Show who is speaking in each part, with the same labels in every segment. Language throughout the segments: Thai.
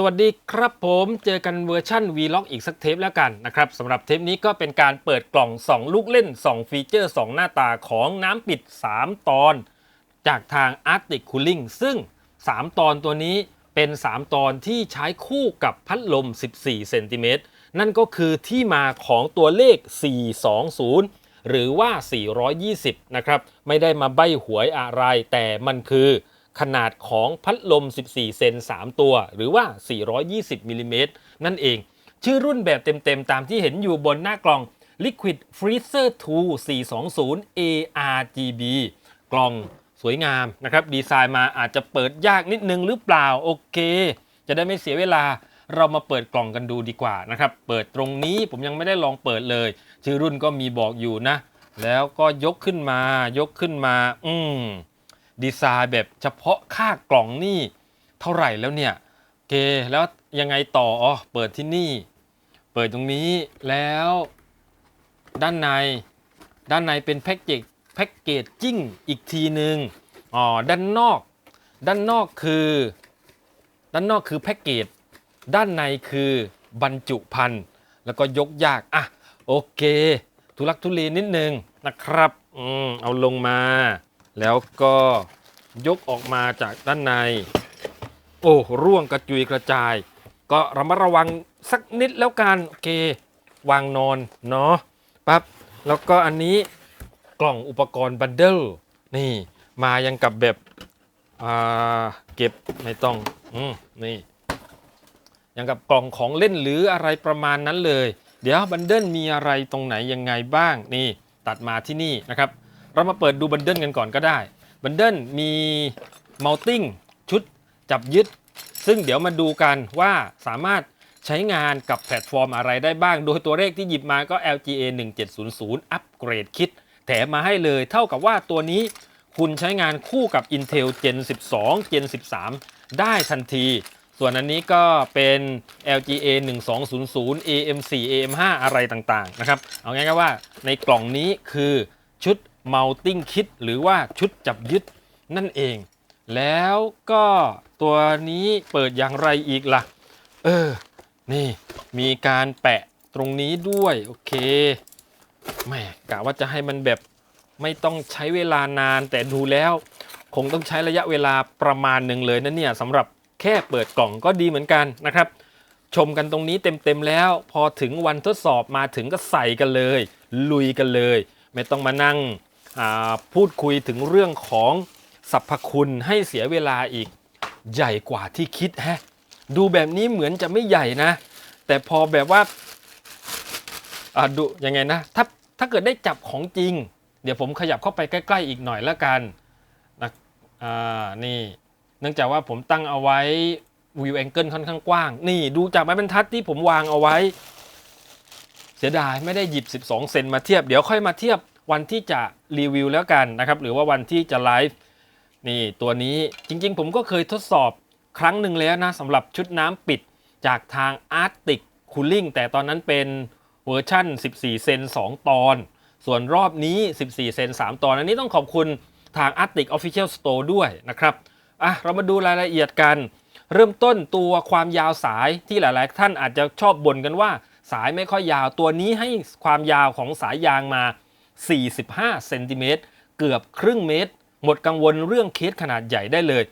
Speaker 1: สวัสดีครับผมเจอกันเวอร์ชั่น Vlog อีกสักเทปแล้วกันนะครับสำหรับเทปนี้ก็เป็นการเปิดกล่อง 2 ลูกเล่น 2 ฟีเจอร์ 2 หน้าตาของน้ำปิด 3 ตอน จากทาง Arctic Cooling ซึ่ง 3 ตอนตัวนี้เป็น 3 ตอนที่ใช้คู่กับพัดลม 14 เซนติเมตรนั่นก็คือที่มาของตัวเลข 420 หรือว่า 420 นะครับ ไม่ได้มาใบหวยอะไรแต่มันคือ ขนาดของพัดลม 14 เซน 3 ตัว หรือว่า 420มิลลิเมตรนั่นเอง ชื่อรุ่นแบบเต็มๆ ตามที่เห็นอยู่บนหน้ากล่อง Liquid Freezer 2 420 ARGB กล่องสวยงามนะครับ ดีไซน์มาอาจจะเปิดยากนิดนึงหรือเปล่า โอเค จะได้ไม่เสียเวลาเรามาเปิดกล่องกันดูดีกว่านะครับ เปิดตรงนี้ผมยังไม่ได้ลองเปิดเลย ชื่อรุ่นก็มีบอกอยู่นะ แล้วก็ยกขึ้นมายกขึ้นมา อืม ดีไซน์แบบเฉพาะค่ากล่องนี่เท่าไหร่แล้วเนี่ยโอเคแล้วยังไงต่ออ๋อเปิดที่นี่ เปิดตรงนี้แล้ว ด้านใน ด้านในเป็นแพ็กเกจแพ็กเกจจิ้งอีกทีหนึ่งอ๋อด้านนอก ด้านนอกคือ ด้านนอกคือแพ็กเกจด้านในคือบรรจุภัณฑ์แล้วก็ยกยากอะโอเค ทุลักทุเลนิดนึงนะครับ อืมเอาลงมา แล้วก็ ยกออกมาจากด้านใน โอ้ร่วงกระจุยกระจาย ก็ระมัดระวังสักนิดแล้วกันโอเควางนอนเนาะปั๊บแล้วก็อันนี้กล่องอุปกรณ์บันเดิลนี่มายังกับแบบอ่าเก็บไม่ต้องอืมนี่ยังกับกล่องของเล่นหรืออะไรประมาณนั้นเลย เดี๋ยวบันเดิลมีอะไรตรงไหนยังไงบ้างนี่ตัดมาที่นี่นะครับ เรามาเปิดดูบันเดิลกันก่อนก็ได้ บันเดิลมีมัลติ้งชุดจับยึด ซึ่งเดี๋ยวมาดูกันว่าสามารถใช้งานกับแพลตฟอร์มอะไรได้บ้าง โดยตัวเลขที่หยิบมาก็ LGA 1700 อัปเกรดคิด แถมมาให้เลยเท่ากับว่าตัวนี้คุณใช้งานคู่กับ Intel Gen 12 Gen 13 ได้ทันที ส่วนอันนี้ก็เป็น LGA 1200 AM4 AM5 อะไรต่างๆ นะครับ เอาง่ายๆว่าในกล่องนี้คือชุด Mounting Kit หรือว่าชุดจับยึดนั่นเอง แล้วก็ตัวนี้เปิดอย่างไรอีกล่ะ เออ นี่มีการแปะตรงนี้ด้วย โอเคแหม่กะว่าจะให้มันแบบไม่ต้องใช้เวลานานแต่ดูแล้ว คงต้องใช้ระยะเวลาประมาณหนึ่งเลยนะเนี่ยสำหรับแค่เปิดกล่องก็ดีเหมือนกันนะครับ ชมกันตรงนี้เต็มๆแล้ว พอถึงวันทดสอบมาถึงก็ใส่กันเลย ลุยกันเลย ไม่ต้องมานั่ง พูดคุยถึงเรื่องของสรรพคุณให้เสียเวลาอีกใหญ่กว่าที่คิดแฮะดูแบบนี้เหมือนจะไม่ใหญ่นะ แต่พอแบบว่าอ่าดูยังไงนะถ้าถ้าเกิดได้จับของจริง เดี๋ยวผมขยับเข้าไปใกล้ ๆ อีกหน่อยแล้วกันนะอ่านี่เนื่องจากว่าผมตั้งเอาไว้วิวแองเกิลค่อนข้างกว้าง นี่ดูจากไม้บรรทัดที่ผมวางเอาไว้ เสียดายไม่ได้หยิบ 12 เซนมาเทียบ เดี๋ยวค่อยมาเทียบ วันที่จะรีวิวแล้วกันนะครับหรือว่าวันที่จะไลฟ์นี่ตัวนี้จริงๆ ผมก็เคยทดสอบครั้งหนึ่งแล้วนะสำหรับชุดน้ำปิดจากทาง Arctic Cooling แต่ตอนนั้นเป็นเวอร์ชั่น 14 เซน 2 ตอน ส่วนรอบนี้ 14 เซน 3 ตอน อันนี้ต้องขอบคุณทาง Arctic Official Store ด้วยนะครับอะเรามาดูรายละเอียดกัน เริ่มต้นตัวความยาวสายที่หลาย ๆ ท่านอาจจะชอบบ่นกันว่า สายไม่ค่อยยาวตัวนี้ให้ความยาวของสายยางมา 45เซนติเมตรเกือบครึ่งเมตร หมดกังวลเรื่องเคสขนาดใหญ่ได้เลย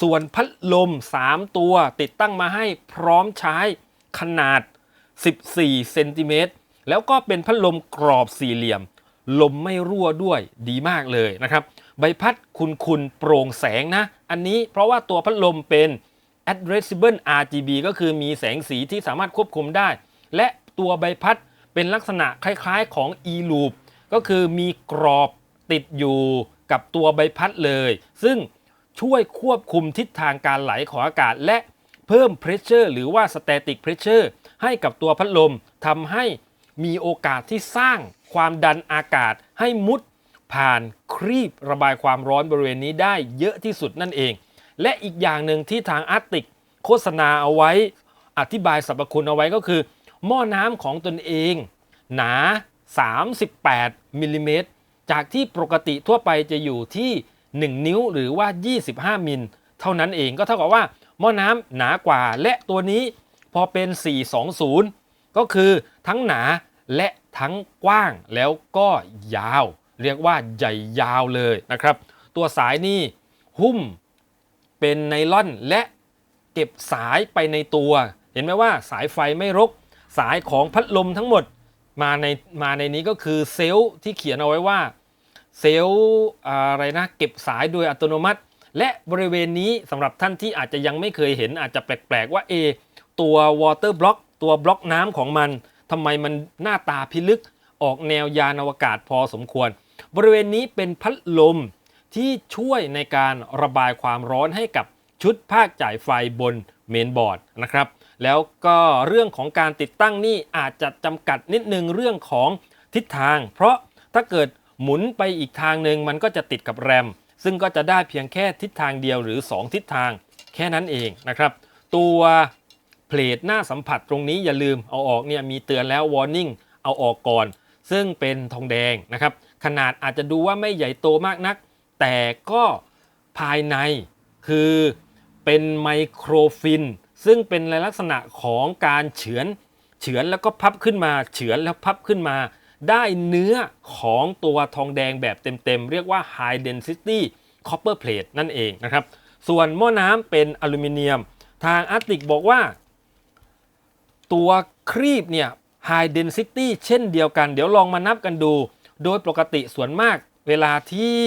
Speaker 1: ส่วนพัดลม 3 ตัวติดตั้งมาให้พร้อมใช้ขนาด 14เซนติเมตรแล้วก็เป็นพัดลมกรอบสี่เหลี่ยม ลมไม่รั่วด้วยดีมากเลยนะครับ ใบพัดคุณคุณโปร่งแสงนะ อันนี้เพราะว่าตัวพัดลมเป็น addressable RGB ก็คือมีแสงสีที่สามารถควบคุมได้ และตัวใบพัดเป็นลักษณะคล้ายๆของ e-loop ก็คือมีกรอบติดอยู่กับตัวใบพัดเลย ซึ่งช่วยควบคุมทิศทางการไหลของอากาศ และเพิ่ม pressure หรือว่า static pressure ให้กับตัวพัดลมทำให้มีโอกาสที่สร้างความดันอากาศให้มุดผ่านครีบระบายความร้อนบริเวณนี้ได้เยอะที่สุดนั่นเอง และอีกอย่างหนึ่งที่ทางอาร์ติกโฆษณาเอาไว้ อธิบายสรรพคุณเอาไว้ก็คือ หม้อน้ำของตนเอง หนา 38มิลลิเมตรจากที่ปกติทั่วไปจะอยู่ที่ 1 นิ้วหรือว่า 25 มิล เท่านั้นเองก็เท่ากับว่าหม้อน้ำหนากว่าและตัวนี้พอเป็น 420 ก็คือทั้งหนาและทั้งกว้างแล้วก็ยาว เรียกว่าใหญ่ยาวเลยนะครับ ตัวสายนี่หุ้มเป็นไนล่อนและเก็บสายไปในตัว เห็นไหมว่าสายไฟไม่รก สายของพัดลมทั้งหมด มาในมาในนี้ก็คือเซลล์ที่เขียนเอาไว้ว่าเซลล์อะไรนะเก็บสายโดยอัตโนมัติ และบริเวณนี้สำหรับท่านที่อาจจะยังไม่เคยเห็นอาจจะแปลกๆว่าเอตัววอเตอร์บล็อกตัวบล็อกน้ำของมันทำไมมันหน้าตาพิลึกออกแนวยานอวกาศพอสมควร บริเวณนี้เป็นพัดลมที่ช่วยในการระบายความร้อนให้กับชุดภาคจ่ายไฟบนเมนบอร์ดนะครับ แล้วก็เรื่องของการติดตั้งนี่อาจจะจำกัดนิดนึงเรื่องของทิศทาง เพราะถ้าเกิดหมุนไปอีกทางหนึ่งมันก็จะติดกับแรม ซึ่งก็จะได้เพียงแค่ทิศทางเดียวหรือ 2 ทิศทางแค่นั้นเองนะครับ ตัวเพลทหน้าสัมผัสตรงนี้อย่าลืมเอาออกเนี่ยมีเตือนแล้ว warning เอาออกก่อน ซึ่งเป็นทองแดงนะครับ ขนาดอาจจะดูว่าไม่ใหญ่โตมากนัก แต่ก็ภายในคือเป็นไมโครฟิน ซึ่งเป็นในลักษณะของการเฉือน เฉือนแล้วก็พับขึ้นมา เฉือนแล้วพับขึ้นมา ได้เนื้อของตัวทองแดงแบบเต็มๆ เรียกว่า High Density Copper Plate นั่นเองนะครับ ส่วนหม้อน้ำเป็นอลูมิเนียม ทางอาร์ติกบอกว่า ตัวครีบเนี่ย High Density เช่นเดียวกัน เดี๋ยวลองมานับกันดู โดยปกติส่วนมากเวลาที่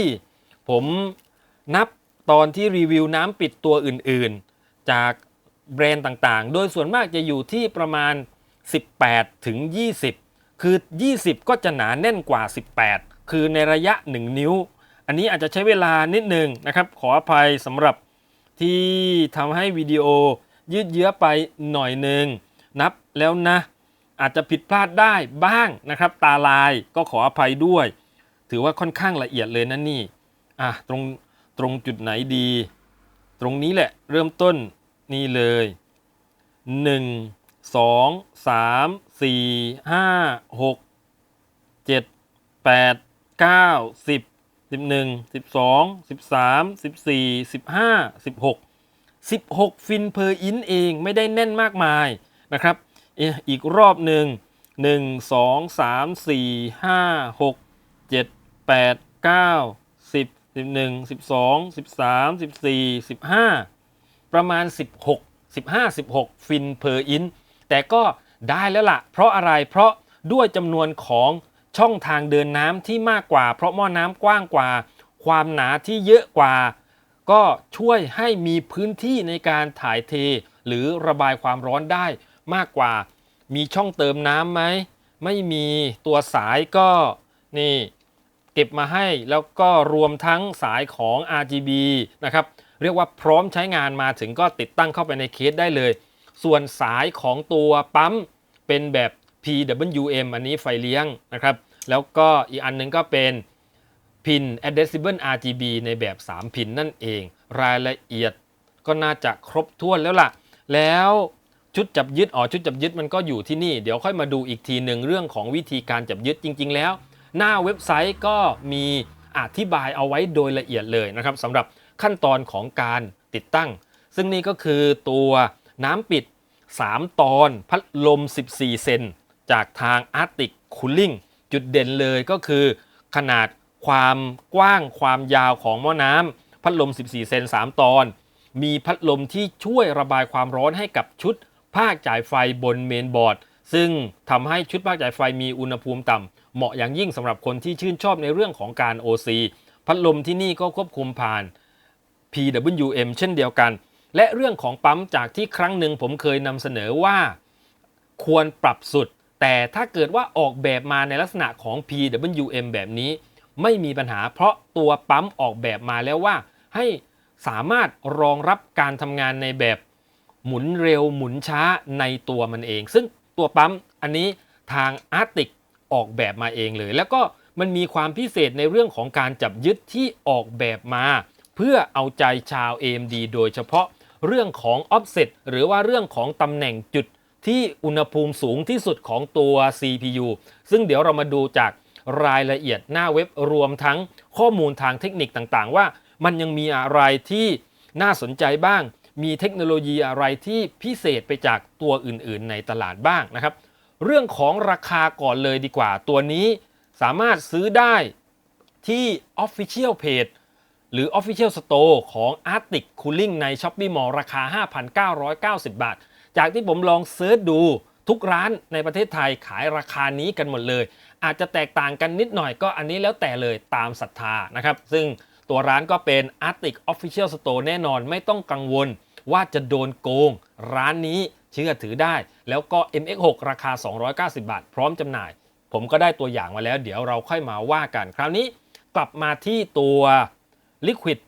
Speaker 1: ผมนับตอนที่รีวิวน้ำปิดตัวอื่นๆ จาก แบรนด์ต่างๆ โดยส่วนมากจะอยู่ที่ประมาณ 18 ถึง 20 คือ 20 ก็จะหนาแน่นกว่า 18 คือในระยะ 1 นิ้ว อันนี้อาจจะใช้เวลานิดนึงนะครับ ขออภัยสำหรับที่ทำให้วิดีโอยืดเยื้อไปหน่อยหนึ่งนับแล้วนะ อาจจะผิดพลาดได้บ้างนะครับ ตาลายก็ขออภัยด้วย ถือว่าค่อนข้างละเอียดเลยนะนี่อะตรงตรงจุดไหนดี ตรงนี้แหละเริ่มต้น นี่เลย 1 2 3 4 5 6 7 8 9 10 11 12 13 14 15 16 16 ฟินเพอร์อินเองไม่ได้แน่นมากมายนะครับอีกรอบหนึ่ง 1 2 3 4 5 6 7 8 9 10 11 12 13 14 15 ประมาณ 16 15 16 ฟินเพอร์อินแต่ก็ได้แล้วล่ะ เพราะอะไรเพราะด้วยจำนวนของช่องทางเดินน้ำที่มากกว่า เพราะหม้อน้ำกว้างกว่า ความหนาที่เยอะกว่า ก็ช่วยให้มีพื้นที่ในการถ่ายเท หรือระบายความร้อนได้มากกว่า มีช่องเติมน้ำไหม ไม่มีตัวสายก็นี่ เก็บมาให้ แล้วก็รวมทั้งสายของ RGB นะครับเรียกว่าพร้อมใช้งานมาถึงก็ติดตั้งเข้าไปในเคสได้เลย ส่วนสายของตัวปั๊มเป็นแบบ PWM อันนี้ไฟเลี้ยงนะครับ แล้วก็อีกอันหนึงก็เป็นพิน Addressable RGB ในแบบ 3 พินนั่นเอง รายละเอียดก็น่าจะครบถ้วนแล้วล่ะ แล้วชุดจับยึดอ๋อชุดจับยึดมันก็อยู่ที่นี่ เดี๋ยวค่อยมาดูอีกทีหนึ่งเรื่องของวิธีการจับยึดจริง ๆ แล้ว หน้าเว็บไซต์ก็มีอธิบายเอาไว้โดยละเอียดเลยนะครับสำหรับขั้นตอนของการติดตั้ง ซึ่งนี่ก็คือตัวน้ำปิด 3 ตอนพัดลม 14 เซนจากทาง Arctic Cooling จุดเด่นเลยก็คือขนาดความกว้างความยาวของหม้อน้ำพัดลม 14 เซน3 ตอน มีพัดลมที่ช่วยระบายความร้อนให้กับชุดภาคจ่ายไฟบนเมนบอร์ด ซึ่งทำให้ชุดภาคจ่ายไฟมีอุณหภูมิต่ำ เหมาะอย่างยิ่งสำหรับคนที่ชื่นชอบในเรื่องของการ OC พัดลมที่นี่ก็ควบคุมผ่าน PWM เช่นเดียวกัน และเรื่องของปั๊มจากที่ครั้งหนึ่งผมเคยนำเสนอว่า ควรปรับสุด แต่ถ้าเกิดว่าออกแบบมาในลักษณะของ PWM แบบนี้ ไม่มีปัญหาเพราะตัวปั๊มออกแบบมาแล้วว่า ให้สามารถรองรับการทำงานในแบบหมุนเร็วหมุนช้าในตัวมันเอง ซึ่งตัวปั๊มอันนี้ทาง Arctic ออกแบบมาเองเลย แล้วก็มันมีความพิเศษในเรื่องของการจับยึดที่ออกแบบมา เพื่อเอาใจชาว AMD โดยเฉพาะเรื่องของ offset หรือว่าเรื่องของตำแหน่งจุดที่อุณหภูมิสูงที่สุดของตัว CPU ซึ่งเดี๋ยวเรามาดูจากรายละเอียดหน้าเว็บรวมทั้งข้อมูลทางเทคนิคต่างๆ ว่ามันยังมีอะไรที่น่าสนใจบ้าง มีเทคโนโลยีอะไรที่พิเศษไปจากตัวอื่นๆ ในตลาดบ้างนะครับ เรื่องของราคาก่อนเลยดีกว่า ตัวนี้สามารถซื้อได้ที่ Official Page หรือ Official Store ของ Arctic Cooling ใน Shopee Mall ราคา 5,990 บาท จากที่ผมลองเซิร์ชดูทุกร้านในประเทศไทยขายราคานี้กันหมดเลย อาจจะแตกต่างกันนิดหน่อยก็อันนี้แล้วแต่เลยตามศรัทธานะครับ ซึ่งตัวร้านก็เป็น Arctic Official Store แน่นอนไม่ต้องกังวลว่าจะโดนโกง ร้านนี้ ชื่อถือได้ แล้วก็ MX6 ราคา 290 บาท พร้อมจำหน่าย ผมก็ได้ตัวอย่างมาแล้ว เดี๋ยวเราค่อยมาว่ากัน คราวนี้กลับมาที่ตัว Liquid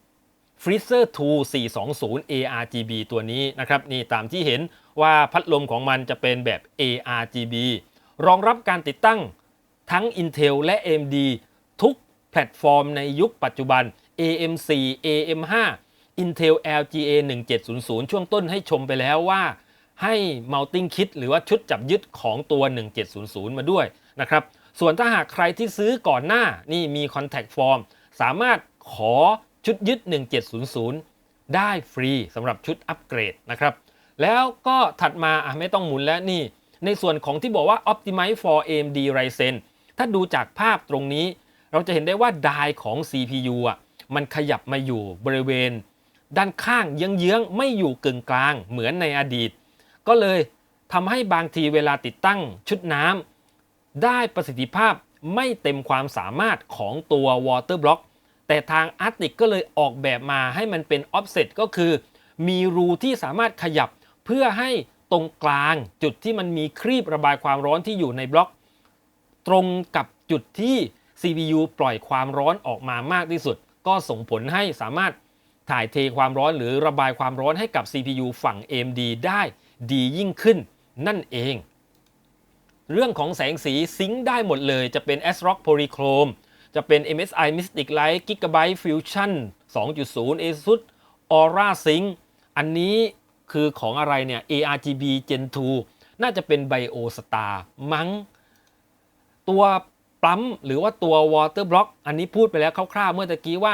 Speaker 1: Freezer 2 420 ARGB ตัวนี้นะครับนี่ตามที่เห็นว่าพัดลมของมันจะเป็นแบบ ARGB รองรับการติดตั้งทั้ง Intel และ AMD ทุกแพลตฟอร์มในยุคปัจจุบัน AM4 AM5 Intel LGA 1700 ช่วงต้นให้ชมไปแล้วว่า ให้ Mounting Kit หรือว่าชุดจับยึดของตัว 1700 มาด้วยนะครับ ส่วนถ้าหากใครที่ซื้อก่อนหน้านี่มี Contact Form สามารถขอชุดยึด 1700 ได้ฟรีสำหรับชุดอัปเกรดนะครับ แล้วก็ถัดมาไม่ต้องหมุนแล้วนี่ ในส่วนของที่บอกว่า Optimize for AMD Ryzen ถ้าดูจากภาพตรงนี้ เราจะเห็นได้ว่าดายของ CPU อะมันขยับมาอยู่บริเวณ ด้านข้างเยื้องๆไม่อยู่กึ่งกลางเหมือนในอดีต ก็เลยทำให้บางทีเวลาติดตั้งชุดน้ำได้ประสิทธิภาพไม่เต็มความสามารถของตัว Water Block แต่ทาง Arctic ก็เลยออกแบบมาให้มันเป็น offset ก็คือ มีรูที่สามารถขยับเพื่อให้ตรงกลางจุดที่มันมีครีบระบายความร้อนที่อยู่ในบล็อก ตรงกับจุดที่ CPU ปล่อยความร้อนออกมามากที่สุด ก็ส่งผลให้สามารถ ถ่ายเทความร้อนหรือระบายความร้อนให้กับ CPU ฝั่ง AMD ได้ดียิ่งขึ้นนั่นเอง เรื่องของแสงสีซิงค์ได้หมดเลย จะเป็น ASRock Polychrome จะเป็น MSI Mystic Light Gigabyte Fusion 2.0 ASUS Aura Sync อันนี้คือของอะไรเนี่ย ARGB Gen 2 น่าจะเป็น BioStar มั้ง ตัวปั๊มหรือว่าตัว Water Block อันนี้พูดไปแล้วคร่าวๆเมื่อตะกี้ว่า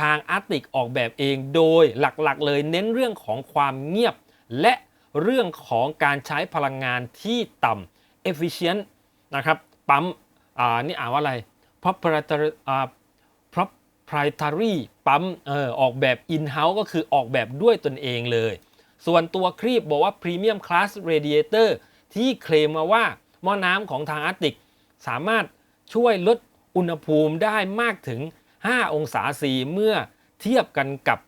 Speaker 1: ทาง Arctic ออกแบบเองโดยหลักๆ เลยเน้นเรื่องของความเงียบ และเรื่องของการใช้พลังงานที่ต่ำ efficient นะครับ ปั๊มอ่านี่อ่านว่าอะไร proprietary อ่า proprietary ปั๊มเออออกแบบ in-house ก็คือออกแบบด้วยตนเองเลย ส่วนตัวครีบบอกว่า Premium Class Radiator ที่เคลมมาว่าหม้อน้ำของทาง Arctic สามารถช่วยลดอุณหภูมิได้มากถึง 5 องศาซีเมื่อเทียบกันกับ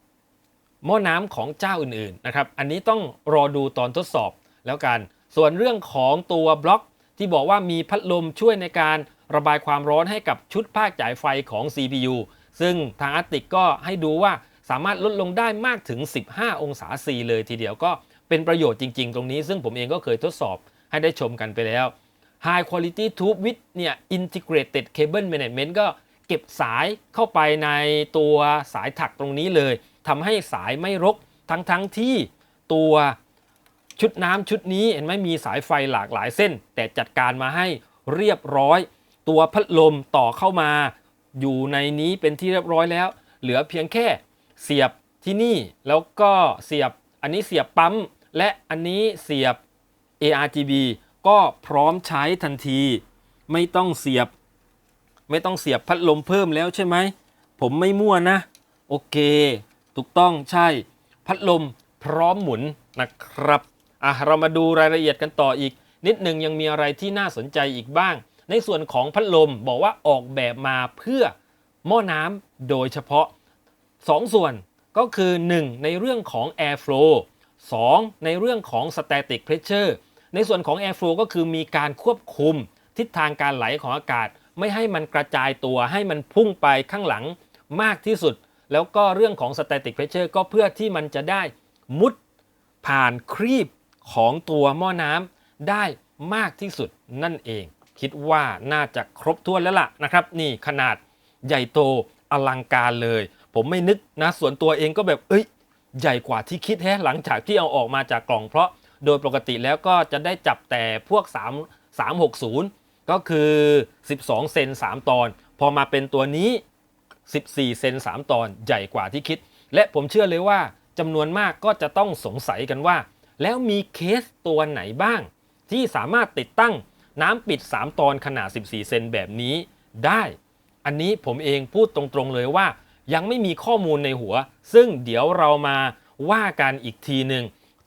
Speaker 1: หม้อน้ำของเจ้าอื่นๆนะครับ อันนี้ต้องรอดูตอนทดสอบแล้วกัน ส่วนเรื่องของตัวบล็อกที่บอกว่ามีพัดลมช่วยในการระบายความร้อนให้กับชุดภาคจ่ายไฟของ CPU ซึ่งทางอาร์ติกก็ให้ดูว่าสามารถลดลงได้มากถึง 15 องศาซีเลยทีเดียวก็เป็นประโยชน์จริง ๆ ตรงนี้ ซึ่งผมเองก็เคยทดสอบให้ได้ชมกันไปแล้ว High Quality Tube with เนี่ย Integrated Cable Management ก็ เก็บสายเข้าไปในตัวสายถักตรงนี้เลยทำให้สายไม่รกทั้งๆทที่ตัวชุดน้ำชุดนี้เห็นไหมมีสายไฟหลากหลายเส้น แต่จัดการมาให้เรียบร้อย ตัวพัดลมต่อเข้ามา อยู่ในนี้เป็นที่เรียบร้อยแล้ว เหลือเพียงแค่เสียบที่นี่แล้วก็เสียบอันนี้เสียบปั๊ม และอันนี้เสียบ ARGB ก็พร้อมใช้ทันที ไม่ต้องเสียบ ไม่ต้องเสียบพัดลมเพิ่มแล้วใช่ไหม ผมไม่มั่วนะ โอเค ถูกต้องใช่ พัดลมพร้อมหมุนนะครับอะเรามาดูรายละเอียดกันต่ออีก นิดหนึ่งยังมีอะไรที่น่าสนใจอีกบ้าง ในส่วนของพัดลมบอกว่าออกแบบมาเพื่อหม้อน้ำโดยเฉพาะ 2ส่วนก็คือ 1 ในเรื่องของ air flow 2 ในเรื่องของ static pressure ในส่วนของ air flow ก็คือมีการควบคุมทิศทางการไหลของอากาศ ไม่ให้มันกระจายตัวให้มันพุ่งไปข้างหลังมากที่สุด แล้วก็เรื่องของ static pressure ก็เพื่อที่มันจะได้มุดผ่านครีบของตัวหม้อน้ำได้มากที่สุดนั่นเอง คิดว่าน่าจะครบถ้วนแล้วล่ะนะครับ นี่ขนาดใหญ่โตอลังการเลย ผมไม่นึกนะส่วนตัวเองก็แบบเอ้ย ใหญ่กว่าที่คิดแฮะหลังจากที่เอาออกมาจากกล่องเพราะโดยปกติแล้วก็จะได้จับแต่พวก 3 360 ก็คือ 12 เซน 3 ตอน พอมาเป็นตัวนี้ 14 เซน 3 ตอนใหญ่กว่าที่คิด และผมเชื่อเลยว่าจำนวนมากก็จะต้องสงสัยกันว่า แล้วมีเคสตัวไหนบ้าง ที่สามารถติดตั้งน้ำปิด 3 ตอนขนาด 14 เซนแบบนี้ได้ อันนี้ผมเองพูดตรงๆเลยว่า ยังไม่มีข้อมูลในหัว ซึ่งเดี๋ยวเรามาว่ากันอีกทีหนึ่ง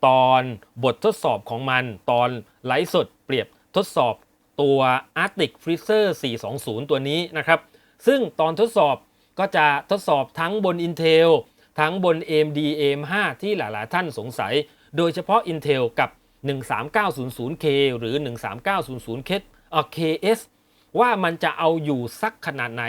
Speaker 1: ตอนบททดสอบของมัน ตอนไลฟ์สดเปรียบทดสอบ ตัว Arctic Freezer 420 ตัวนี้นะครับ ซึ่งตอนทดสอบก็จะทดสอบทั้งบน Intel ทั้งบน AMD AM5 ที่หลาย ๆ ท่านสงสัย โดยเฉพาะ Intel กับ 13900K หรือ 13900K เอ่อ KS ว่ามันจะเอาอยู่สักขนาดไหน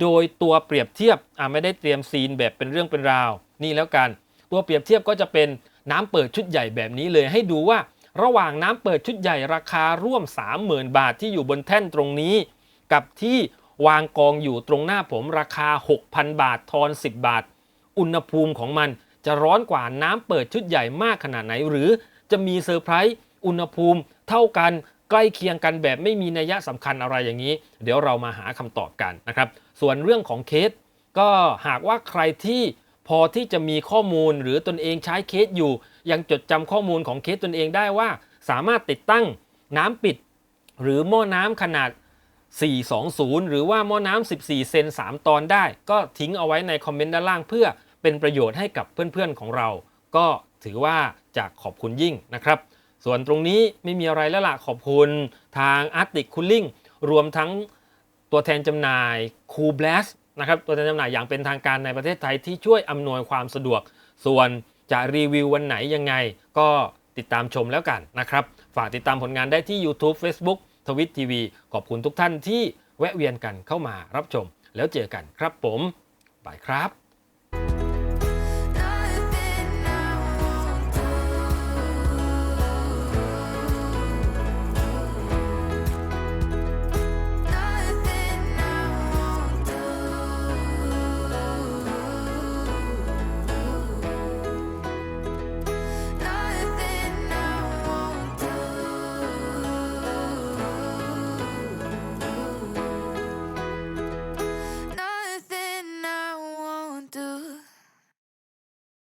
Speaker 1: โดยตัวเปรียบเทียบอะไม่ได้เตรียมซีนแบบเป็นเรื่องเป็นราว นี่แล้วกัน ตัวเปรียบเทียบก็จะเป็นน้ำเปิดชุดใหญ่แบบนี้เลยให้ดูว่า ระหว่างน้ำเปิดชุดใหญ่ราคาร่วม 30,000 บาทที่อยู่บนแท่นตรงนี้ กับที่วางกองอยู่ตรงหน้าผมราคา 6,000 บาททอน 10 บาท อุณหภูมิของมันจะร้อนกว่าน้ำเปิดชุดใหญ่มากขนาดไหน หรือจะมีเซอร์ไพรส์อุณหภูมิเท่ากันใกล้เคียงกันแบบไม่มีนัยสำคัญอะไรอย่างนี้ เดี๋ยวเรามาหาคำตอบกันนะครับ ส่วนเรื่องของเคส ก็หากว่าใครที่พอที่จะมีข้อมูลหรือตนเองใช้เคสอยู่ ยังจดจำข้อมูลของเคสตนเองได้ว่า สามารถติดตั้งน้ำปิด หรือหม้อน้ำขนาด 420 หรือว่าหม้อน้ำ14 เซน 3 ตอนได้ ก็ทิ้งเอาไว้ในคอมเมนต์ด้านล่างเพื่อเป็นประโยชน์ให้กับเพื่อนๆของเรา ก็ถือว่าจะขอบคุณยิ่งนะครับ ส่วนตรงนี้ไม่มีอะไรแล้วล่ะขอบคุณทาง Arctic Cooling รวมทั้งตัวแทนจำหน่าย Cool Blast นะครับตัวแทนจำหน่ายอย่างเป็นทางการในประเทศไทยที่ช่วยอำนวยความสะดวก ส่วน จะรีวิววันไหนยังไง ก็ติดตามชมแล้วกันนะครับ ฝากติดตามผลงานได้ที่ YouTube Facebook ทวิตทีวีขอบคุณทุกท่านที่แวะเวียนกันเข้ามารับชม แล้วเจอกันครับผมบายครับ